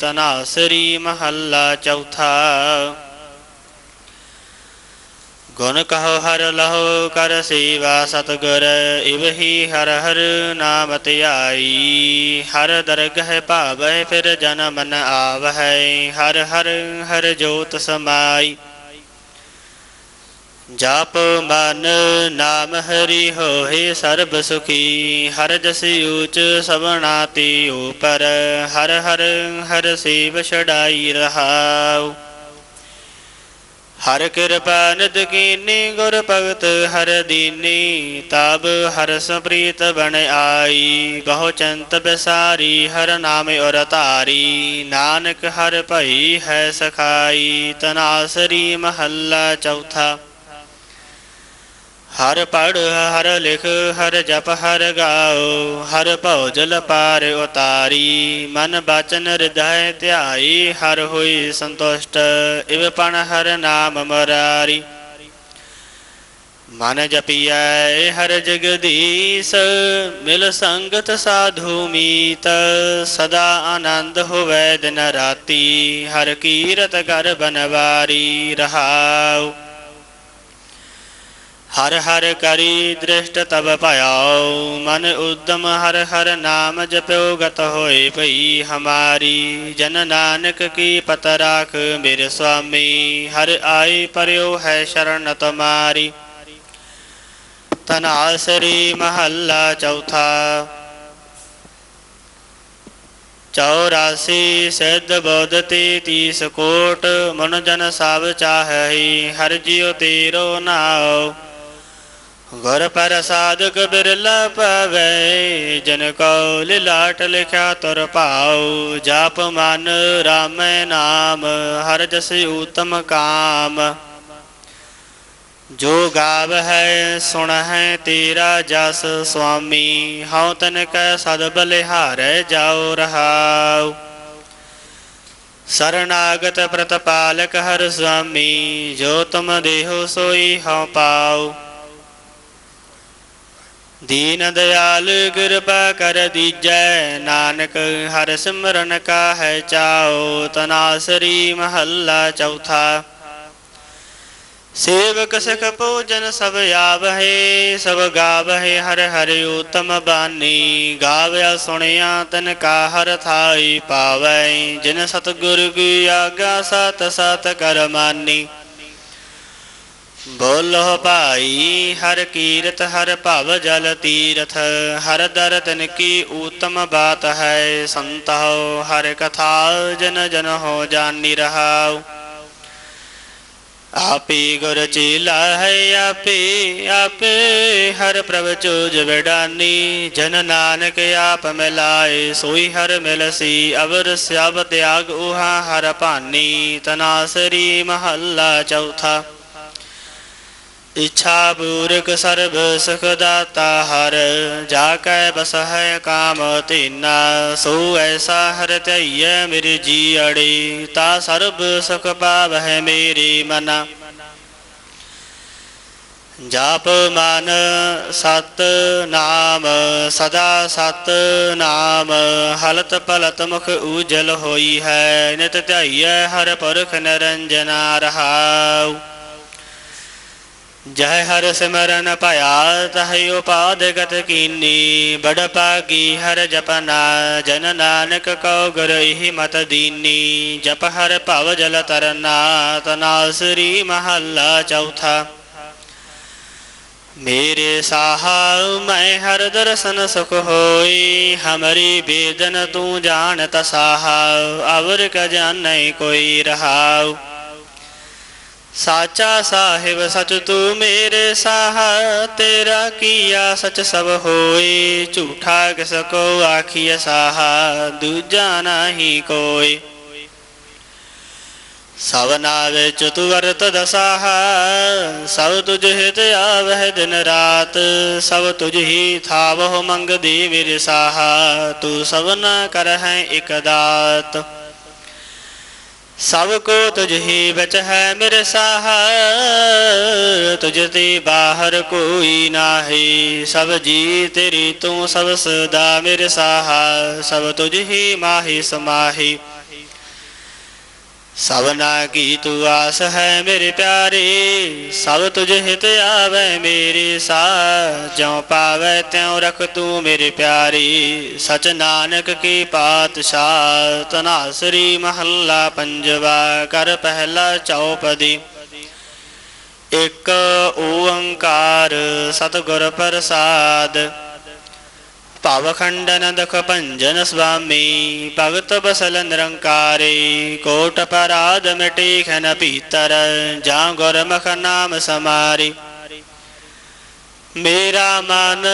ਤਨਾਸਰੀ ਮਹੱਲਾ ਚੌਥਾ। ਗੁਣ ਕਹੋ ਹਰ ਲਹੋ ਕਰ ਸੇਵਾ ਸਤਗੁਰ ਇਵਹੀ ਹਰ ਹਰ ਨਾਮ ਧਿਆਈ। ਹਰ ਦਰਗਹਿ ਭਾਵੈ, ਫਿਰ ਜਨਮ ਨ ਆਵਹਿ। ਹਰ ਹਰ ਹਰ ਜੋਤ ਸਮਾਈ। ਜਪ ਮਨ ਨਾਮ ਹਰੀ ਹੋਏ ਸਰਬ ਸੁਖੀ, ਹਰ ਜਸ ਊਚ ਸਭਨਾ ਤੇ ਉਪਰ, ਹਰ ਹਰ ਹਰ ਸੇਵ ਛੜਾਈ ਰਹਾਉ। ਹਰ ਕਿਰਪਾ ਨਿਤ ਕੀਨੀ ਗੁਰ ਭਗਤ ਹਰ ਦੀਨੀ, ਤਬ ਹਰ ਸੰਪ੍ਰੀਤ ਬਣ ਆਈ, ਬਹੁ ਚੰਤ ਬਿਸਾਰੀ ਹਰ ਨਾਮ ਔਰ ਧਾਰੀ, ਨਾਨਕ ਹਰ ਭਈ ਹੈ ਸਖਾਈ, ਤਨਾਸਰੀ ਮਹੱਲਾ ਚੌਥਾ। ਹਰ ਪੜ ਹਰ ਲਿਖ, ਹਰ ਜਪ, ਹਰ ਗਾਓ, ਹਰ ਭਉਜਲ ਪਾਰ ਉਤਾਰੀ। ਮਨ ਬਚਨ ਹਿਰਦੈ ਧਿਆਈ, ਹਰ ਹੋਈ ਸੰਤੁਸ਼ਟ, ਇਵ ਪਣ ਹਰ ਨਾਮ ਮਰਾਰੀ। ਮਨ ਜਪੀਐ, ਹਰ ਜਗਦੀਸ਼, ਮਿਲ ਸੰਗਤ ਸਾਧੂ ਮੀਤ, ਸਦਾ ਆਨੰਦ ਹੋਵੈ ਦਿਨ ਰਾਤੀ, ਹਰ ਕੀਰਤ ਕਰ ਬਨਵਾਰੀ, ਰਹਾਉ। ਹਰ ਹਰ ਕਰੀ ਦ੍ਰਿਸ਼ਟ ਤਬ ਭਇਓ ਮਨ ਉਦਮ ਹਰ ਹਰ ਨਾਮ ਜਪਿਓ ਗਤ ਹੋਏ ਭਈ ਹਮਾਰੀ। ਜਨ ਨਾਨਕ ਕੀ ਪਤ ਰਾਖ ਮੇਰੇ ਸੁਆਮੀ ਹਰ ਆਏ ਪਰਿਓ ਹੈ ਸ਼ਰਨ ਤੁਮਾਰੀ। ਤਨਾਸਰੀ ਮਹੱਲਾ ਚੌਥਾ। ਚੌਰਾਸੀ ਸਿੱਧ ਬੋਧ ਤੀਸ ਕੋਟ, ਮਨ ਜਨ ਸਭ ਚਾਹਈ ਹਰ ਜਿਉ ਤੇਰੋ ਨਾਉ। ਗੁਰ ਪ੍ਰਸਾਦਿਕ ਬਿਰਲਾ ਪਵੈ, ਜਨ ਕੋ ਲਿਲਾਟ ਲਿਖਿਆ ਤੁਰ ਭਾਉ। ਜਪ ਮਨ ਰਾਮੈ ਨਾਮ, ਹਰ ਜਸ ਊਤਮ ਕਾਮ। ਜੋ ਗਾਵ ਹੈ, ਸੁਣ ਹੈ ਤੇਰਾ ਜਸ, ਸੁਆਮੀ, ਹਉ ਤਨ ਕੈ ਸਦ ਬਲਿਹਾਰੈ ਜਾਉ ਰਹਾਉ। ਸਰਨਾਗਤ ਪ੍ਰਤਪਾਲਕ ਹਰ ਸੁਆਮੀ, ਜੋ ਤੁਮ ਦੇਹੋ ਸੋਈ ਹਉ ਪਾਉ। ਦੀਨ ਦਿਆਲ ਕਿਰਪਾ ਕਰ ਦੀਜੈ, ਨਾਨਕ ਹਰ ਸਿਮਰਨ ਕਾ ਹੈ ਚਾਓ ਤਨਾਸਰੀ ਮਹੱਲਾ ਚੌਥਾ। ਸੇਵਕ ਸਖ ਭੋਜਨ ਸਭ ਆਵਹਿ, ਸਭ ਗਾਵਹਿ ਹਰ ਹਰ ਉਤਮ ਬਾਨੀ। ਗਾਵਿਆ ਸੁਣਿਆ ਤਨ ਕਾ ਹਰ ਥਾਈ ਪਾਵੈ, ਜਿਨ ਸਤਗੁਰ ਕੀ ਆਗਾ ਸਤ ਸਤ ਕਰ ਬੋਲੋ ਭਾਈ, ਹਰ ਕੀਰਤ, ਹਰ ਭਵ ਜਲ ਤੀਰਥ, ਹਰ ਦਰ ਤਨ ਕੀ ਊਤਮ ਬਾਤ ਹੈ ਸੰਤਹੁ ਹਰ ਕਥਾ ਜਨ ਜਨ ਹੋ ਜਾਨੀ ਰਹਾਉ। ਆਪੇ ਗੁਰ ਚੇਲਾ ਹੈ, ਆਪੇ ਆਪੇ ਹਰ ਪ੍ਰਭ ਚੋਜ ਵਿਡਾਨੀ, ਜਨ ਨਾਨਕ ਆਪ ਮਿਲਾਏ, ਸੋਈ ਹਰ ਮਿਲਸੀ, ਅਵਰ ਸਭ ਤਿਆਗ ਉਹਾ ਹਰ ਭਾਨੀ, ਤਨਾਸਰੀ ਮਹੱਲਾ ਚੌਥਾ। ਇੱਛਾ ਪੂਰਕ ਸਰਬ ਸੁਖ ਦਾਤਾ ਹਰ ਜਾ ਕੈ ਬਸ ਹੈ ਕਾਮ ਤੀਨਾ ਸੋ ਐਸਾ ਹਰ ਧਈਐ ਮੇਰੀ ਜੀ ਅੜੀ ਤਾ ਸਰਬ ਸੁਖ ਪਾਵਹਿ ਮੇਰੀ ਮਨਾ। ਜਾਪ ਮਨ ਸਤ ਨਾਮ, ਸਦਾ ਸਤ ਨਾਮ, ਹਲਤ ਪਲਤ ਮੁਖ ਉਜਲ ਹੋਈ ਹੈ, ਨਿਤ ਧਈਐ ਹਰ ਪੁਰਖ ਨਿਰੰਜਨਾ ਰਹਾਉ। ਜੈ ਹਰ ਸਿਮਰਨ ਭਇਆ, ਤਹਿ ਉਪਾਦਗਤ ਕੀਨੀ। ਬੜ ਪਾਗੀ ਹਰ ਜਪਨਾ, ਜਨ ਨਾਨਕ ਕਉ ਗੁਰ ਮਤ ਦੀਨੀ। ਜਪ ਹਰ ਭਵ ਜਲ ਤਰਨਾ ਤਨਾਸਰੀ ਮਹੱਲਾ ਚੌਥਾ। ਮੇਰੇ ਸਾਹਾ, ਮੈਂ ਹਰ ਦਰਸ਼ਨ ਸੁਖ ਹੋਈ। ਹਮਰੀ ਬੇਦਨ ਤੂੰ ਜਾਣ ਤਸਾਹਾ, ਅਵਰ ਕ ਜਾਣੈ ਕੋਈ ਰਹਾਉ। ਸਾਚਾ ਸਾਹਿਬ ਸਚ ਤੂੰ ਮੇਰੇ ਸਾਹ, ਤੇਰਾ ਕੀਆ ਸਚ ਸਭ ਹੋਏ। ਝੂਠਾ ਕਿਸ ਕੋ ਆਖੀਐ ਸਾਹ, ਦੂਜਾ ਨਾਹੀ ਕੋਈ ਸਵਨਾ ਵਿੱਚ ਤੂੰ ਵਰਤ ਦਸਾਹ, ਸਭ ਤੁਝ ਹਿਤ ਆਵਹਿ ਦਿਨ ਰਾਤ। ਸਭ ਤੁਝ ਹੀ ਥਾਵਹੁ ਮੰਗਦੀ ਮੇਰੇ ਸਾਹ ਤੂੰ ਸਵਨਾ ਕਰਹਿ ਇਕ ਦਾਤ। ਸਭ ਕੋ ਤੁਝ ਹੀ ਵਿੱਚ ਹੈ ਮੇਰੇ ਸਾਹ ਤੁਝ ਤੇ ਬਾਹਰ ਕੋਈ ਨਾਹੀ। ਸਭ ਜੀ ਤੇਰੀ ਤੂੰ ਸਭ ਸਦਾ ਮੇਰੇ ਸਾਹ ਸਭ ਤੁਝ ਹੀ ਮਾਹੀ ਸਮਾਹੀ। ਸਭਨਾ ਕੀ ਤੂੰ ਆਸ ਹੈ ਮੇਰੇ ਪਿਆਰੇ, ਸਭ ਤੁਝ ਹਿਤ ਆਵੇ ਮੇਰੇ ਸਾ ਜਿਉ ਪਾਵੇ ਤਿਉ ਰਖ ਤੂੰ ਮੇਰੇ ਪਿਆਰੇ, ਸਚ ਨਾਨਕ ਕੀ ਪਾਤਸ਼ਾਹ। ਤਨਾਸਰੀ ਮਹੱਲਾ ਪੰਜਵਾ, ਕਰ ਪਹਿਲਾ ਚੌਪਦੀ। ਇਕ ਓੰਕਾਰ ਸਤਿਗੁਰ ਪ੍ਰਸਾਦ। ਭਵ ਖੰਡਨ ਦਖ ਭੰਜਨ ਸੁਆਮੀ ਭਗਤ ਬਸਲ ਨਿਰੰਕਾਰੇ ਕੋਟ ਪਰਾਧ ਮਿਟੇ ਖਨ ਭੀਤਰ ਜਾਂ ਗੁਰਮੁਖ ਨਾਮ ਸਮਾਰੀ ਮੇਰਾ ਮਨ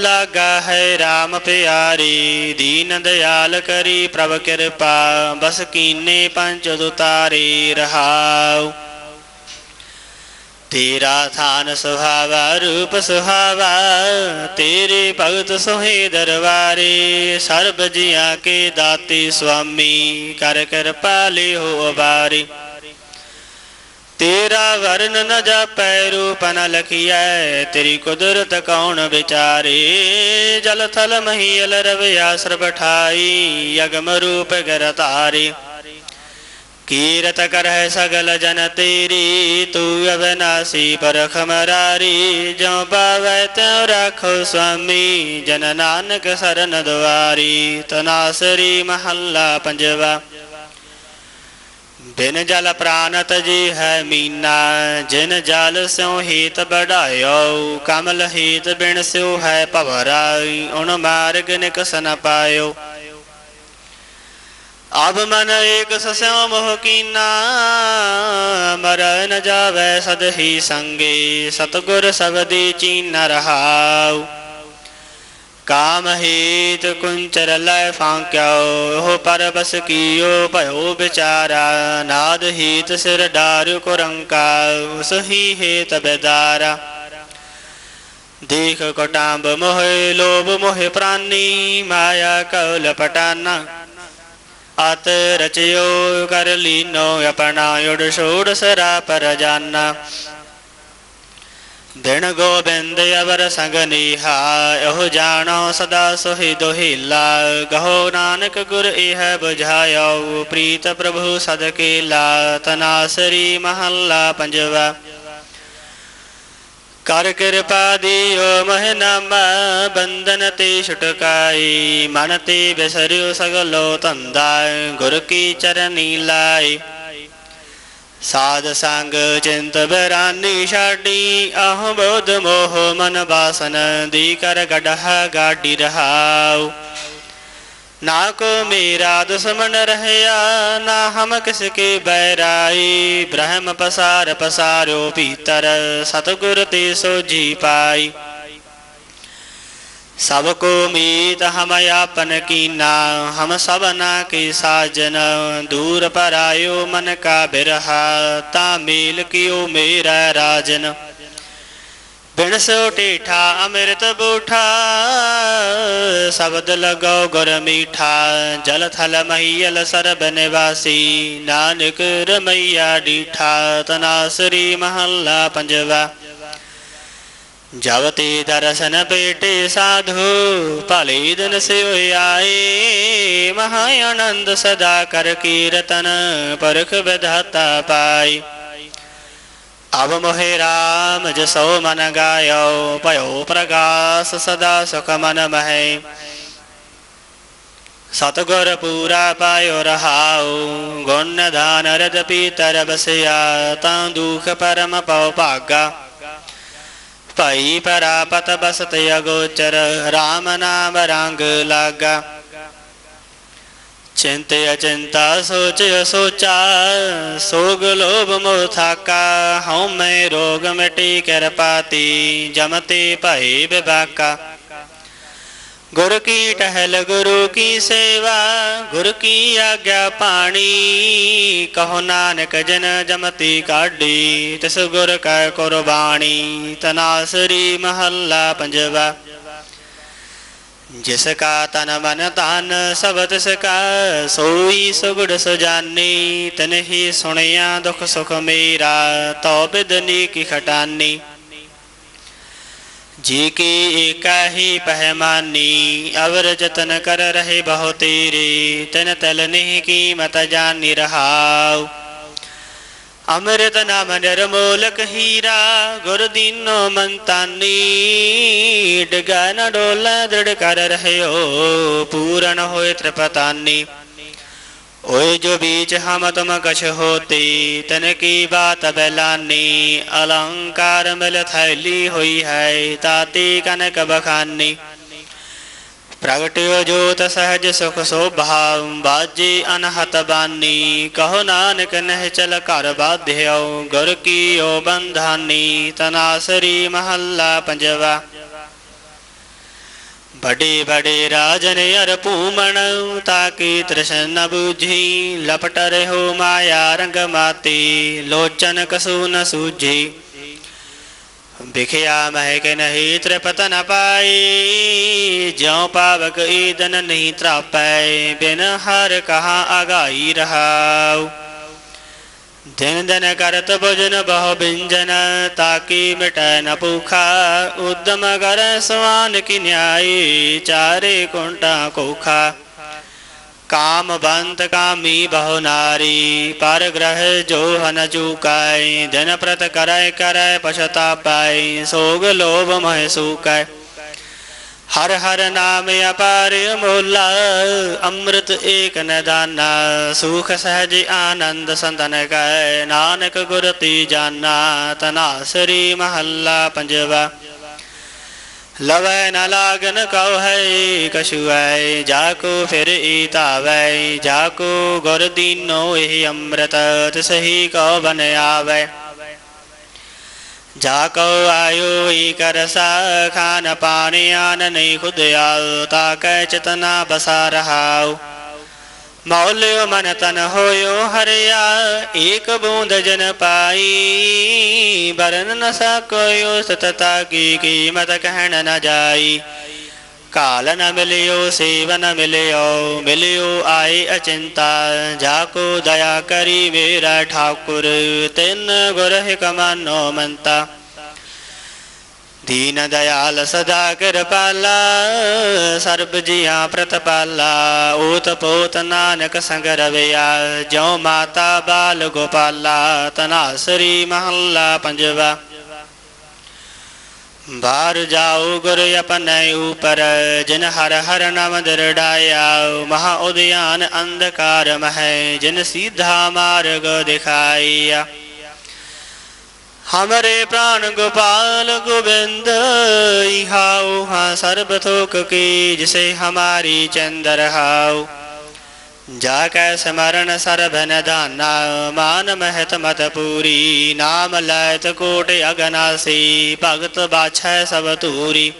ਲਾਗਾ ਹੈ RAM ਪਿਆਰੀ ਦੀਨ ਦਿਆਲ ਕਰੀ ਪ੍ਰਭ ਕਿਰਪਾ ਬਸ ਕੀਨੇ ਪੰਜ ਦੁਤਾਰੇ ਰਹਾਉ ਤੇਰਾ ਥਾਨ ਸੁਹਾਵਾ ਰੂਪ ਸੁਹਾਵਾ, ਤੇਰੇ ਭਗਤ ਸੋਹੇ ਦਰਬਾਰੇ, ਸਰਬ ਜੀਆਂ ਕੇ ਦਾਤੇ ਸੁਆਮੀ, ਕਰ ਕਿਰਪਾ ਲਿਓ ਅਬਾਰੀ। ਤੇਰਾ ਵਰਨ ਨ ਜਾਪੈ ਰੂਪ ਨ ਲਖੀਐ, ਤੇਰੀ ਕੁਦਰਤ ਕੌਣ ਵਿਚਾਰੇ? ਜਲ ਥਲ ਮਹੀਲ ਰਵਿਆ ਸਰਬ ਠਾਈ, ਅਗਮ ਰੂਪ ਗਰ ਤਾਰੀ ਕੀਰਤ ਕਰਹਿ ਸਗਲ ਜਨ ਤੇਰੀ, ਤੂੰ ਅਵਨਾਸੀ ਪਰਖ ਮਰਾਰੀ ਜੋ ਪਾਵੈ ਤਿਉ ਰਾਖੋ ਸੁਆਮੀ ਜਨ ਨਾਨਕ ਸਰਨ ਦੁਆਰੀ, ਤਨਾਸਰੀ ਮਹੱਲਾ ਪੰਜਵਾ। ਬਿਨ ਜਲ ਪ੍ਰਾਨਤ ਜੀ ਹੈ ਮੀਨਾ, ਜਿਨ ਜਲ ਸਿਉ ਹੀਤ ਬੜਾਇਓ, ਕਮਲ ਹੀਤ ਬਿਨ ਸਿਉ ਹੈ ਭਵਰਾਈ ਉਨ ਮਾਰਗ ਨਿਕਸ ਨ ਪਾਇਓ। ਅਬ ਮਨ ਏਕ ਸਸਿਉ ਮੋਹ ਕੀਨਾ ਮਰ ਨ ਜਾਵੈ ਸਦ ਹੀ ਸੰਗੇ, ਸਤਗੁਰ ਸਬਦੀ ਚੀਨ ਰਹਾਉ। ਕਾਮ ਹੀਤ ਕੁੰਚਰ ਲੈ ਫਾਂਕਿਓ, ਉਹ ਪਰ ਕੀਓ ਭਇਓ ਵਿਚਾਰਾ, ਨਾਦ ਹੀਤ ਸਿਰ ਡਾਰ ਕੁਰੰਕਾ ਉਸ ਹੀ ਹੇਤ ਬੇਦਾਰਾ। ਦੇਖ ਕਟਾਂਬ ਮੋਹਿ, ਲੋਭ ਮੋਹਿ ਪ੍ਰਾਨੀ, ਮਾਇਆ ਕਉਲ ਪਟਾਨਾ। ਅਤ ਰਚਿਓ, ਕਰ ਲੀਨੋ, ਆਪਣਾ ਉੜ ਛੋੜ ਸਰਾ ਪਰ ਜਾਨਾ। ਦਿਨ ਗੋਬਿੰਦ ਅਵਰ ਸੰਗ ਨੀਹਾ, ਇਹੋ ਜਾਣੋ ਸਦਾ ਸੋਹਿ ਦੋਹੀਲਾ। ਕਹੋ ਨਾਨਕ ਗੁਰ ਇਹ ਬੁਝਾਇਓ, ਪ੍ਰੀਤ ਪ੍ਰਭੂ ਸਦਕੇ ਲਾ ਤਨਾਸਰੀ ਮਹੱਲਾ ਪੰਜਵਾ। ਕਰ ਕਿਰਪਾ ਦਿਓ, ਮਹਿ ਬੰਧਨ ਤੇ ਛੁਟਕਾਈ। ਮਨ ਤੇ ਬਿਸਰਿਓ ਸਗਲੋ ਧੰਦਾ ਗੁਰ ਕੀ ਚਰਨੀ ਲਾਈ ਸਾਧ ਸੰਗ ਚਿੰਤ ਬਰਾਨੀ ਛਾਡੀ, ਆਹ ਬੋਧ ਮੋਹ ਮਨ ਬਾਸਨ, ਦੀ ਕਰ ਗੜਹ ਗਾਡੀ ਰਹਾਉ। ਨਾ ਕੋ ਮੇਰਾ ਦੁਸ਼ਮਨ ਰਹਿਆ, ਨਾ ਹਮ ਕਿਸ ਕੇ ਬੈਰਾਈ ਬ੍ਰਹਮ ਪਸਾਰ ਪਸਾਰਿਓ ਭੀਤਰ, ਸਤਗੁਰ ਤੇ ਸੋਜੀ ਪਾਈ। ਸਭ ਕੋ ਮੀਤ ਹਮ ਆਪਨ ਕੀਨਾ, ਹਮ ਸਭਨਾ ਕੇ ਸਾਜਨ। ਦੂਰ ਪਰਾਇਓ ਮਨ ਕਾ ਬਿਰਹਾ, ਤਾ ਮੇਲ ਕਿਓ ਮੇਰਾ ਰਾਜਨ। ਬਿਨ ਸੋ ਟੀਠਾ ਅੰਮ੍ਰਿਤ ਬੂਠਾ, ਸ਼ਬਦ ਲਗਾਓ ਗੁਰ ਮੀਠਾ। ਜਲ ਥਲ ਮਹੀਲ ਸਰਬ ਨਿਵਾਸੀ, ਨਾਨਕ ਰਮਈਆ ਡੀਠਾ। ਤਨਾਸਰੀ ਮਹੱਲਾ ਪੰਜਵਾ। ਜਬ ਦਰਸ਼ਨ ਪੇਟੇ ਸਾਧੂ, ਭਲੇ ਦਿਨ ਸਿਵ ਆਏ। ਮਹਾ ਆਨੰਦ ਸਦਾ ਕਰ ਕੀਰਤਨ, ਪਰਖ ਵਿਧਾਤਾ ਪਾਈ ਅਬ ਮੋਹਿ ਰਾਮ ਜਸੋ ਮਨ ਗਾਇਓ ਭਇਓ ਪ੍ਰਗਾਸ ਸਦਾ ਸੁਖ ਮਨ ਮਹਿ ਸਤਗੁਰ ਪੂਰਾ ਪਾਇਓ ਰਹਾਉ ਗੁਣ ਦਾਨ ਰਦ ਪੀਤਰ ਬਸਿਆ ਤਾਂ ਦੁਖ ਪਰਮ ਪਉ ਭਾਗਾ ਭਾਈ ਪਰਾਪਤ ਬਸਤ ਅਗੋਚਰ RAM ਨਾਮ ਰੰਗ ਲਾਗਾ ਚਿੰਤ ਅਚਿੰਤਾ ਸੋਚ ਸੋਚਾ ਸੋਗ ਲੋਭ ਮੋਹ ਥਾਕਾ, ਹਉ ਮੈਂ ਰੋਗ ਮਿਟੀ ਕਿਰਪਾਤੀ ਜਮਤੇ ਭਈ ਬਿਬਾਕਾ ਗੁਰ ਕੀ ਟਹਿਲ ਗੁਰੂ ਕੀ ਸੇਵਾ, ਗੁਰ ਕੀ ਆਗਿਆ ਪਾਣੀ, ਕਹੋ ਨਾਨਕ ਜਨ ਜਮਤੀ ਕਾਢੀ, ਤਿਸ ਗੁਰ ਕੈ ਕੁਰਬਾਨੀ ਤਨਾਸਰੀ ਮਹੱਲਾ ਪੰਜਵਾ। ਜਿਸ ਕਾ ਤਨ ਮਨ ਤਨ ਸਭ ਤਿਸ ਕਾ ਸੋਈ ਸੁਗੜ ਸੁਜਾਨੀ ਤਨਹੀ ਸੁਣਿਆ ਦੁਖ ਸੁਖ ਮੇਰਾ ਤੋ ਬਿਦਨੀ ਕੀ ਖਟਾਨੀ। ਜੀ ਕੀ ਏਕਾਹੀ ਪਹਿਮਾਨੀ, ਅਵਰ ਜਤਨ ਕਰ ਰਹੇ ਬਹੁ ਤੇਰੇ, ਤਨ ਤਲ ਨਹੀਂ ਕੀਮਤ ਜਾਣੀ ਰਹਾਉ। ਅੰਮ੍ਰਿਤ ਨਾਮ ਨਿਰਮੋਲਕ ਹੀਰਾ, ਗੁਰ ਦੀਨੋ ਮਨ ਤਾਨੀ। ਡਗਾ ਨ ਡੋਲਾ, ਦ੍ਰਿੜ ਕਰ ਰਹਿਓ, ਪੂਰਨ ਹੋਏ ਤ੍ਰਿਪਤਾਨੀ। ਓਏ ਜੋ ਬੀਚ ਹਮ ਤੁਮ ਕਛ ਹੋਤੀ, ਤਨ ਕੀ ਬਾਤ ਬੈਲਾਨੀ। ਅਲੰਕਾਰ ਮਿਲ ਥੈਲੀ ਹੋਈ ਹੈ, ਤਾਤੀ ਕਨਕ ਬਖਾਨੀ। ਪ੍ਰਗਟਿਓ ਜੋਤ ਸਹਜ ਸੁਖ ਸੋਭਾਉ ਬਾਜੀ ਅਨਹਤ ਬਾਨੀ, ਕਹੋ ਨਾਨਕ ਨਹਿ ਚਲ ਘਰ ਬਾਧਿਓ ਗੁਰ ਕੀਓ ਬੰਧਾਨੀ, ਤਨਾਸਰੀ ਮਹੱਲਾ ਪੰਜਵਾ। ਬੜੇ ਬੜੇ ਰਾਜਨ ਅਰ ਭੂਮਣ ਤਾਕੀ ਤ੍ਰਿਸ਼ਨ ਨ ਬੁਝੀ, ਲਪਟ ਰਹੋ ਮਾਇਆ ਰੰਗ ਮਾਤੀ, ਲੋਚਨ ਕਸੂ ਨ ਸੂਝੀ। ਵਿਖਿਆ ਮਹਿ ਕਿ ਨਹੀਂ ਤ੍ਰਿਪਤ ਨ ਪਾਈ, ਜਿਉ ਪਾਵਕ ਈਦਨ ਨਹੀਂ ਤਰਾਪੈ, ਬਿਨ ਹਰ ਕਹਾ ਅਗਾਈ ਰਹਾਉ। ਦਿਨ ਦਿਨ ਕਰਤ ਭੋਜਨ ਬਹੁ ਬਿੰਜਨ, ਤਾਕੀ ਮਿਟੈ ਨ ਭੂਖਾ, ਉਦਮ ਕਰ ਸਵਾਨ ਕੀ ਨਿਆਈ, ਚਾਰੇ ਕੁੰਟਾ ਕੋਖਾ। ਕਾਮ ਬੰਤ ਕਾਮੀ ਬਹੁ ਨਾਰੀ ਪਰ ਗ੍ਰਹਿ ਜੋ ਹਨ ਚੁਕਾਈ ਦਿਨ ਪ੍ਰਤ ਕਰੈ ਕਰੈ ਪਛਤਾਪਾਈ ਸੋਗ ਲੋਭ ਮਹਿ ਸੂਕੈ ਹਰ ਹਰ ਨਾਮ ਅਪਾਰ ਅਮੋਲਾ ਅੰਮ੍ਰਿਤ ਏਕ ਨਦਾਨਾ ਸੁਖ ਸਹਿਜ ਆਨੰਦ ਸੰਤਨ ਕੈ ਨਾਨਕ ਗੁਰ ਤੀ ਜਾਨਾ ਤਨਾਸਰੀ ਮਹੱਲਾ ਪੰਜਵਾ ਲਵੈ ਨ ਲਾਗਨ ਕਉ ਹੈ ਕਛੁਐ ਜਾ ਕੋ ਫਿਰ ਈ ਧਾਵੈ ਜਾ ਕੋ ਗੁਰ ਦੀਨੋ ਇਹ ਅੰਮ੍ਰਿਤ, ਤਸਹੀ ਕਉ ਬਨ ਆਵੈ। ਜਾ ਕੋ ਆਇਓ ਈ ਕਰਸਾ ਖਾਨ ਪਾਣੀ ਆਨ ਨਹੀਂ ਖੁਦ ਆਉ ਤਾ ਕੈ ਚਤਨਾ ਬਸਾ ਰਹਾਉ। ਮੌਲਿਓ ਮਨ ਤਨ ਹੋਇਓ ਹਰਿਆ, ਏਕ ਬੂੰਦ ਜਨ ਪਾਈ। ਬਰਨ ਨ ਸਕੋਇਓ ਸਤਤਾ ਕੀ ਕੀਮਤ ਕਹਿਣ ਨ ਜਾਈ। ਕਾਲ ਨ ਮਿਲਿਓ ਸੇਵਨ ਮਿਲਿਓ ਮਿਲਿਓ ਆਏ ਅਚਿੰਤਾ। ਜਾ ਕੋ ਦਇਆ ਕਰੀ ਮੇਰਾ ਠਾਕੁਰ, ਤਿੰਨ ਗੁਰ ਹਿਕਮਾਨੋ ਮੰਤਾ। ਦੀਨ ਦਇਆਲ ਸਦਾ ਕਿਰਪਾਲਾ ਸਰਬ ਜੀਆਂ ਪ੍ਰਤਪਾਲਾ ਓਤ ਪੋਤ ਨਾਨਕ ਸੰਗ ਰਵਿਆ ਜੋ ਮਾਤਾ ਬਾਲ ਗੋਪਾਲਾ ਤਨਾਸਰੀ ਮਹੱਲਾ ਪੰਜਵਾ। ਬਾਹਰ ਜਾਓ ਗੁਰ ਆਪਣੇ ਉਪਰ, ਜਿਨ ਹਰ ਹਰ ਨਾਮ ਦਰੜਾਇਆ ਮਹਾ ਉਦਿਆਨ ਅੰਧਕਾਰ ਮਹਿ, ਜਿਨ ਸੀਧਾ ਮਾਰਗ ਦਿਖਾਇਆ। ਹਮਰੇ ਪ੍ਰਾਨ ਗੋਪਾਲ ਗੋਬਿੰਦ ਇਹਾਉ ਹਾਂ ਸਰਬ ਥੋਕ ਕੀ ਜਿਸੇ ਹਮਾਰੀ ਚੰਦਰ ਹਾਉ ਜਾ ਕੈ ਸਮਰਨ ਸਰਬ ਨਦਾਨਾ ਮਾਨ ਮਹਿਤ ਮਤ ਪੂਰੀ ਨਾਮ ਲੈਤ ਕੋਟ ਅਗਨਾਸੀ ਭਗਤ ਬਾਛੈ ਸਭ ਧੂਰੀ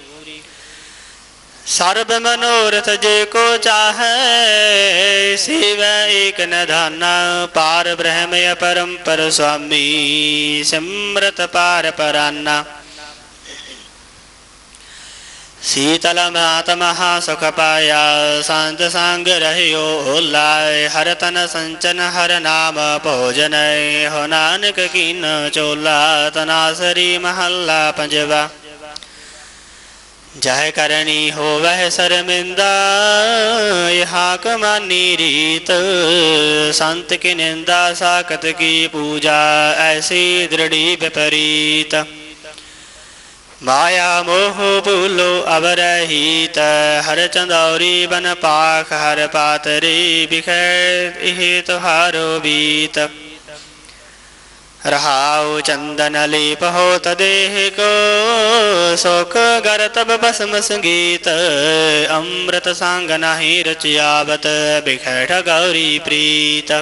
ਸਰਬ ਮਨੋਰਥ ਜੇ ਕੋ ਚਾਹੈ, ਸਿਵੈ ਏਕ ਨਧਾਨਾ, ਪਾਰ ਬ੍ਰਹਮ ਅਪਰੰਪਰ ਸੁਆਮੀ, ਸਿਮਰਤ ਪਾਰ ਪਰਾਨਾ। ਸੀਤਲ ਮਹਾਤਮਹਾ ਸੁਖ ਪਾਇਆ ਸੰਤ ਸੰਗ ਰਹਿਓ ਓਲਾਇ ਹਰ ਤਨ ਸੰਚਨ ਹਰ ਨਾਮ ਭੋਜਨੈ, ਹੋ ਨਾਨਕ ਕੀਨ ਚੋਲਾ, ਤਨਾਸਰੀ ਮਹੱਲਾ ਪੰਜਵਾ। ਜਹ ਕਰਨੀ ਹੋਵਹਿ ਸਰਮਿੰਦਾ, ਇਹਾ ਕਮਾਨੀ ਰੀਤ। ਸੰਤ ਕੀ ਨਿੰਦਾ, ਸਾਖਤ ਕੀ ਪੂਜਾ, ਐਸੀ ਦ੍ਰਿੜੀ ਵਿਪਰੀਤ। ਮਾਇਆ ਮੋਹ ਭੂਲੋ ਅਵਰਹੀਤ ਹਰ ਚੰਦੌਰੀ ਬਨ ਪਾਖ, ਹਰ ਪਾਤਰੀ ਬਿਖੈ ਇਹ ਤੁਹਾਰੋ ਬੀਤ। ਰਹਾਉ ਚੰਦਨ ਲੀਪ ਹੋ ਤਦੇਹ ਕੋ ਸੁਖ ਗਰ ਤਬ ਬਸਮ ਸੰਗੀਤ ਅੰਮ੍ਰਿਤ ਸੰਗ ਨਾਹੀ ਰਚਿਆਵਤ ਬਿਖੜ ਗੌਰੀ ਪ੍ਰੀਤ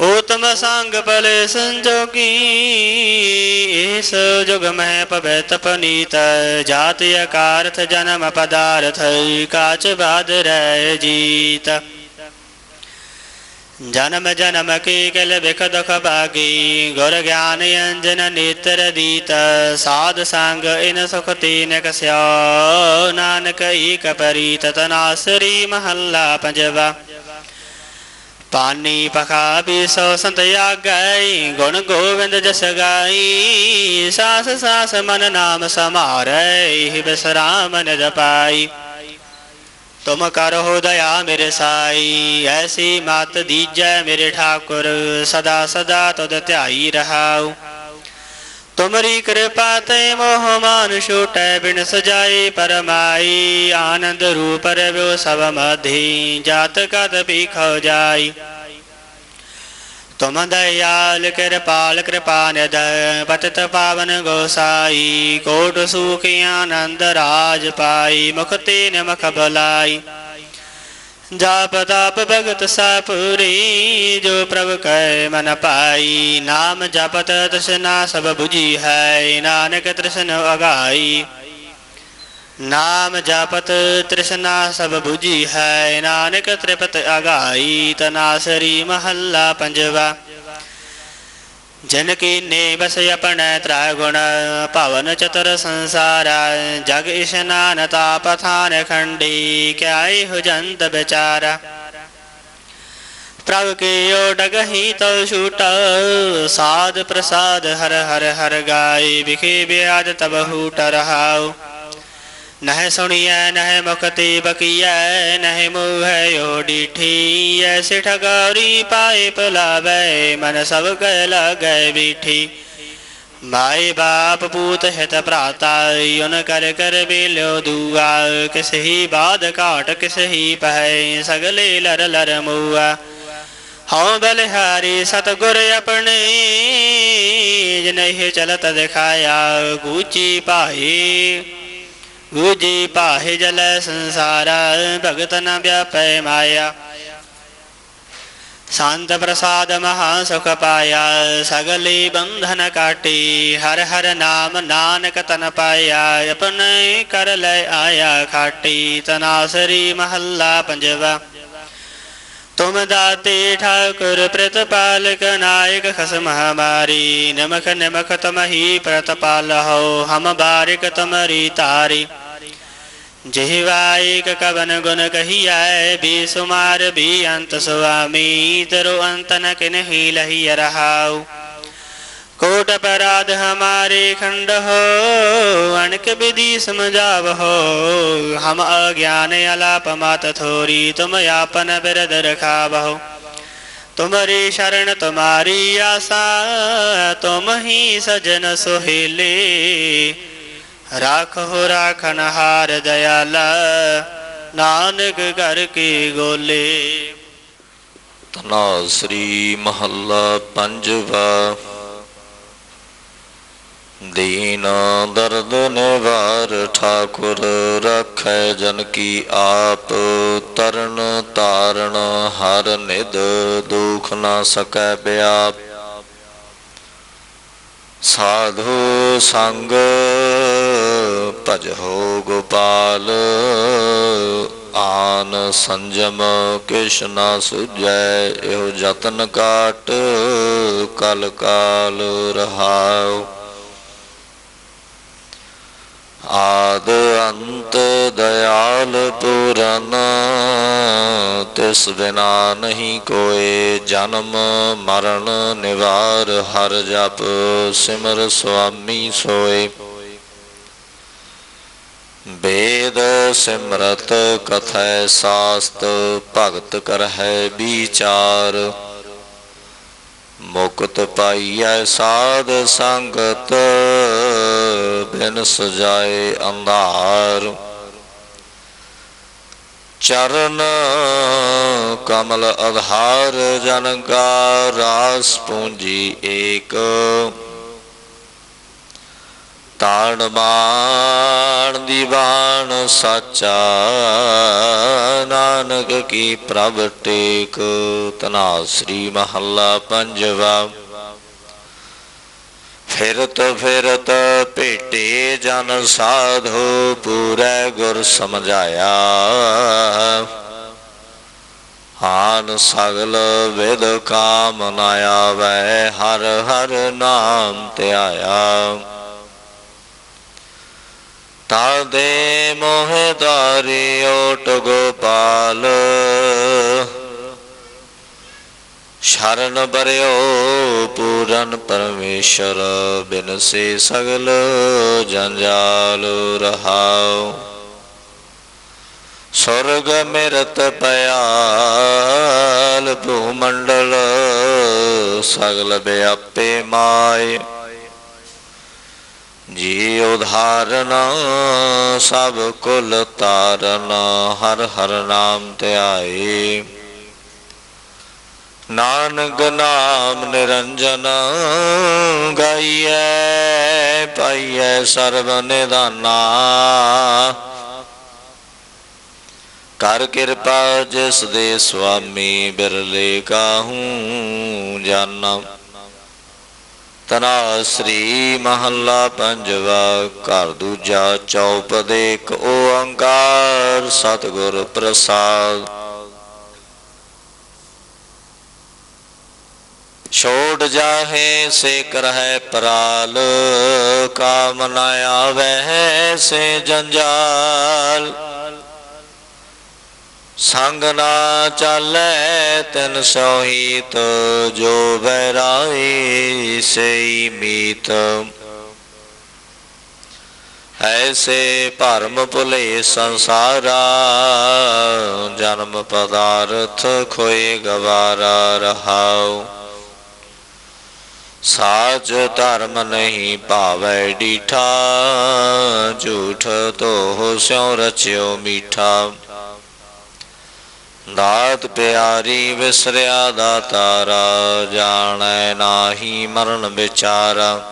ਓਤਮ ਸੰਗ ਭਲੇ ਸੰਜੋਗੀ ਇਸ ਜੁਗ ਮਹਿ ਪਵੈ ਤਪਨੀਤ ਜਾਤ ਅਕਾਰਥ ਜਨਮ ਪਦਾਰਥ ਕਾਚ ਬਾਦ ਰਹਿ ਜੀਤ ਜਨਮ ਜਨਮ ਕੀ ਕਲ ਬਿਖ ਦੁਖ ਭਾਗੀ ਗੁਰ ਗਿਆਨ ਅੰਜਨ ਨੇਤਰ ਦੀਤ, ਸਾਧ ਸੰਗ ਇਨ ਸੁਖ ਤੀਨ ਕਸਿਆ ਨਾਨਕ ਈਕ ਪਰੀਤ ਤਨਾਸਰੀ ਮਹੱਲਾ ਪੰਜਵਾ। ਪਾਨੀ ਪਖਾ ਬੀ ਸੋ ਸੰਤ ਆਗੈ ਗੁਣ ਗੋਵਿੰਦ ਜਸ ਗਾਈ, ਸਾਸ ਸਾਸ ਮਨ ਨਾਮ ਸਮਾਰੈ ਬਿਸਰਾਮ ਨਿਜ ਪਾਈ। ਤੁਮ ਕਰੋ ਦਇਆ ਮੇਰੇ ਸਾਈ, ਐਸੀ ਮਤ ਦੀਜੈ ਮੇਰੇ ਠਾਕੁਰ, ਸਦਾ ਸਦਾ ਤੁਧ ਧਿਆਈ ਰਹਾਉ। ਤੁਮਰੀ ਕਿਰਪਾ ਤੇ ਮੋਹ ਮਾਨ ਛੂਟੈ, ਬਿਨ ਸਜਾਈ ਪਰਮਾਈ, ਆਨੰਦ ਰੂਪ ਰਵਿਓ ਸਭ ਮਧੀ, ਜਾਤ ਕਦ ਭੀਖੋ ਜਾਈ। ਤੁਮ ਦਇਆਲ ਕਿਰਪਾਲ, ਕਿਰਪਾ ਨਿਧ, ਪਤਿਤ ਪਾਵਨ ਗੋਸਾਈ, ਕੋਟ ਸੁਖ ਆਨੰਦ ਰਾਜ ਪਾਈ ਮੁਖਤੀ ਨਮਖ ਬਲਾਈ ਜਾਪ ਤਾਪ ਭਗਤ ਸਾਪੁਰੀ ਜੋ ਪ੍ਰਭ ਕੈ ਮਨ ਪਾਈ। ਨਾਮ ਜਪਤ ਤ੍ਰਿਸ਼ਨਾ ਸਭ 부ਜੀ ਹੈ, ਨਾਨਕ ਤ੍ਰਿਸ਼ਨ ਅਗਾਈ। ਨਾਮ ਜਪਤ ਤ੍ਰਿਸ਼ਨਾ ਸਭ 부ਜੀ ਹੈ, ਨਾਨਕ ਤ੍ਰਿਪਤ ਅਗਾਈ ਤਨਾਸਰੀ ਮਹੱਲਾ ਪੰਜਵਾ। ਜਨ ਕੀਨੇ ਬਸ ਆਪਣੈ ਤ੍ਰੈ ਗੁਣ ਭਵਨ ਚਤੁਰ ਸੰਸਾਰ, ਜਗ ਇਸ਼ਨਾਨ ਤਾਪ ਥਾਨ ਖੰਡੀ, ਕਿਆਈ ਹੋ ਵਿਚਾਰਾ। ਪ੍ਰਭ ਕੇ ਓਡਗਹੀ ਤਉ ਛੂਟ, ਸਾਧ ਪ੍ਰਸਾਦ ਹਰ ਹਰ ਹਰ ਗਾਈ, ਵਿਖੇ ਬਿਆਦ ਤਬ ਹੂਟ ਰਹਾਉ। ਨਹਿ ਸੁਣੀਐ, ਨਹਿ ਮੁਕਤੀ ਬਕੀਐ, ਨਹਿ ਮੂਹੈ ਓਡੀਠੀ ਐਸੇ ਠਗੌਰੀ ਪਾਏ ਪਲਾਵੇ, ਮਨ ਸਭ ਕੈ ਲਾਗੈ ਬੀਠੀ। ਮਾਏ ਬਾਪ ਪੂਤ ਹਿਤ ਭਰਾਤਾ ਉਨ ਕਰ ਕਰ ਬੇਲਿਓ ਦੂਆ। ਕਿਸ ਹੀ ਬਾਦ ਘਾਟ, ਕਿਸ ਪਹਿ, ਸਗਲੇ ਲਰ ਲਰ ਮੂਆ। ਹਉ ਬਲਿਹਾਰੀ ਸਤਗੁਰ ਆਪਣੇ, ਜਿਨਹਿ ਚਲਤ ਦਿਖਾਇਆ, ਗੂਚੀ ਪਾਈ ਗੂਜੀ ਪਾਹੇ ਜਲ ਸੰਸਾਰ, ਭਗਤ ਨ ਵਿਆਪੈ ਮਾਇਆ। ਸ਼ਾਂਤ ਪ੍ਰਸਾਦ ਮਹਾ ਸੁਖ ਪਾਇਆ, ਸਗਲੀ ਬੰਧਨ ਕਾਟੀ, ਹਰ ਹਰ ਨਾਮ ਨਾਨਕ ਤਨ ਪਾਇਆ, ਆਪਣੇ ਕਰ ਲੈ ਆਇਆ ਖਾਟੀ, ਤਨਾਸਰੀ ਮਹੱਲਾ ਪੰਜਵਾ। ਤੁਮ ਦਾਤੇ ਠਾਕੁਰ ਪ੍ਰਤਪਾਲਕ ਨਾਇਕ ਖਸਮ ਹਮਾਰੀ, ਨਮਖ ਨਮਖ ਤਮਹੀ ਪ੍ਰਤਪਾਲ ਹੋ, ਹਮ ਬਾਰਿਕ ਤਮਰੀ ਤਾਰੀ ਜਿਹਵਾਇਕ ਕਵਨ ਗੁਣ ਕਹੀਐ ਬੀ ਸੁਮਾਰ ਬੀ ਅੰਤ ਸੁਆਮੀ ਤਰੋ ਅੰਤ ਨ ਕਿਨਹੀ ਲਹੀ ਰਹਾਉ ਕੋਟ ਅਪਰਾਧ ਹਮਾਰੇ ਖੰਡ ਹੋ ਅਣਕ ਵਿਧि ਸਮਝਾਵ ਹਮ ਅਗਿਆਨ ਅਲਾਪ ਮਤ ਥੋਰੀ ਤੁਮ ਆਪਨ ਬਿਰਦ ਰਖਾਵਹੁ ਤੁਮਰੀ ਸ਼ਰਨ ਤੁਮਾਰੀ ਆਸਾ ਤੁਮ ਹੀ ਸਜਨ ਸੁਹੇਲੇ ਰਾਖੋ ਰਾਖਨ ਹਾਰ ਦਇਆਲਾ, ਨਾਨਕ ਕਰ ਕੀ ਗੋਲੇ। ਤਨਾ ਸ੍ਰੀ ਮਹੱਲਾ ਪੰਜਵਾ। ਦੀਨ ਦਰਦ ਨਿਵਾਰ ਠਾਕੁਰ, ਰਖੈ ਜਨ ਕੀ ਆਪ, ਤਰਨ ਤਾਰਨ ਹਰ ਨਿਦ ਦੁਖ ਨਾ ਸਕੈ ਬਿਆਪ ਸਾਧੂ ਸੰਗ ਭਜੋ ਗੋਪਾਲ, ਆਨ ਸੰਜਮ ਕਿਛ ਨਾ ਸੁਝੈ, ਇਹੋ ਜਤਨ ਕਾਟ, ਕਲ ਕਾਲ ਰਹਾਉ। ਆਦ ਅੰਤ ਦਇਆਲ ਪੂਰਨ, ਤਿਸ ਬਿਨਾ ਨਹੀਂ ਕੋਏ ਜਨਮ ਮਰਨ, ਨਿਵਾਰ ਹਰ ਜਪ ਸਿਮਰ ਸੁਆਮੀ ਸੋਏ। ਵੇਦ ਸਿਮਰਤ ਕਥੈ ਸਾਸਤ, ਭਗਤ ਕਰਹਿ ਵਿਚਾਰ। ਮੁਕਤ ਪਾਈਐ ਸਾਧ ਸੰਗਤ, ਬਿਨ ਸਜਾਏ ਅੰਧਾਰ। ਚਰਨ ਕਮਲ ਅਧਾਰ, ਜਨ ਕਾ ਰਾਸ ਪੂੰਜੀ ਏਕ। ਤਾਣ ਬਾਣ ਦੀਵਾਨ ਸਾਚਾ, ਨਾਨਕ ਕੀ ਪ੍ਰਭ ਟੇਕ, ਤਨਾ ਸ੍ਰੀ ਮਹੱਲਾ ਪੰਜਵਾ। ਫਿਰਤ ਫਿਰਤ ਭੇਟੇ ਜਨ ਸਾਧੋ, ਪੂਰੇ ਗੁਰ ਸਮਝਾਇਆ। ਹਾਨ ਸਗਲ ਵਿਦ ਕਾਮ ਨਾ ਆਵੈ, ਹਰ ਹਰ ਨਾਮ ਧਿਆਇਆ। ਤਾਦੇ ਮੋਹ ਧਾਰੀ ਓਟ ਗੋਪਾਲ। ਸ਼ਰਨ ਬਰਿਓ ਪੂਰਨ ਪਰਮੇਸ਼ਰ, ਬਿਨ ਸੇ ਸਗਲ ਜੰਜਾਲ ਰਹਾਉ। ਸੁਰਗ ਮਿਰਤ ਪਿਆਲ ਭੂਮੰਡਲ, ਸਗਲ ਵਿਆਪੇ ਮਾਏ। ਜੀ ਉਧਾਰਨ, ਸਭ ਕੁਲ ਤਾਰਨਾ, ਹਰ ਹਰ ਨਾਮ ਧਿਆਏ ਨਾਨਕ ਨਾਮ ਨਿਰੰਜਨ ਗਾਈਐ, ਪਾਈਐ ਸਰਬ ਨਿਦਾਨਾ। ਕਰ ਕਿਰਪਾ ਜਿਸ ਦੇ ਸੁਆਮੀ ਬਿਰਲੇ ਕਾਹੂ ਜਾਨਾ। ਤਨਾ ਸ੍ਰੀ ਮਹੱਲਾ ਪੰਜਵਾ, ਘਰ ਦੂਜਾ ਚੌਪਦੇਕ, ਓੰਕਾਰ ਸਤਿਗੁਰ ਪ੍ਰਸਾਦ। ਛੋੜ ਜਾਹੇ ਸੇ ਕਰਹਿ ਪਰਾਲ, ਕਾਮ ਨ ਆਵੈ ਸੇ ਜੰਜਾਲ। ਸੰਗ ਨਾ ਚਾਲੈ ਤਿਨ ਸੋਹੀਤ, ਜੋ ਬੈਰਾਈ ਸਈ ਮੀਤ। ਐਸੇ ਭਰਮ ਭੁਲੇ ਸੰਸਾਰਾ, ਜਨਮ ਪਦਾਰਥ ਖੋਏ ਗਵਾਰਾ ਰਹਾਉ। ਸਾਚ ਧਰਮ ਨਹੀਂ ਭਾਵੈ ਡੀਠਾ, ਝੂਠ ਤੋ ਸਿਉ ਰਚਿਓ ਮੀਠਾ। ਦਾਤ ਪਿਆਰੀ ਵਿਸਰਿਆ ਦਾਤਾਰਾ ਜਾਣੈ ਨਾਹੀ ਮਰਨ ਵਿਚਾਰਾ।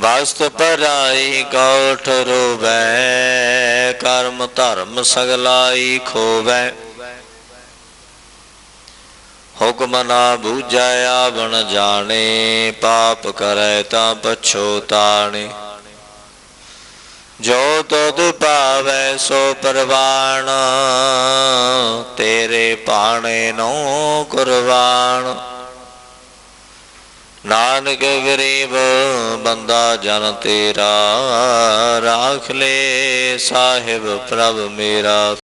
ਵਸਤ ਪਰਾਈ ਕੋਠ ਰੋਵੈ, ਕਰਮ ਧਰਮ ਸਗਲਾਈ ਖੋਵੈ। ਹੁਕਮ ਨਾ ਬੂਝੈ, ਆਵਣ ਜਾਣੇ, ਪਾਪ ਕਰੈ ਤਾਂ ਪਛੋਤਾਣੇ ਜੋ ਤੁਧ ਭਾਵੈ ਸੋ ਪਰਵਾਣ, ਤੇਰੇ ਪਾਣੇ ਨੋ ਕੁਰਬਾਨ। ਨਾਨਕ ਗਰੀਬ ਬੰਦਾ ਜਨ ਤੇਰਾ, ਰਾਖ ਲੈ ਸਾਹਿਬ ਪ੍ਰਭ ਮੇਰਾ।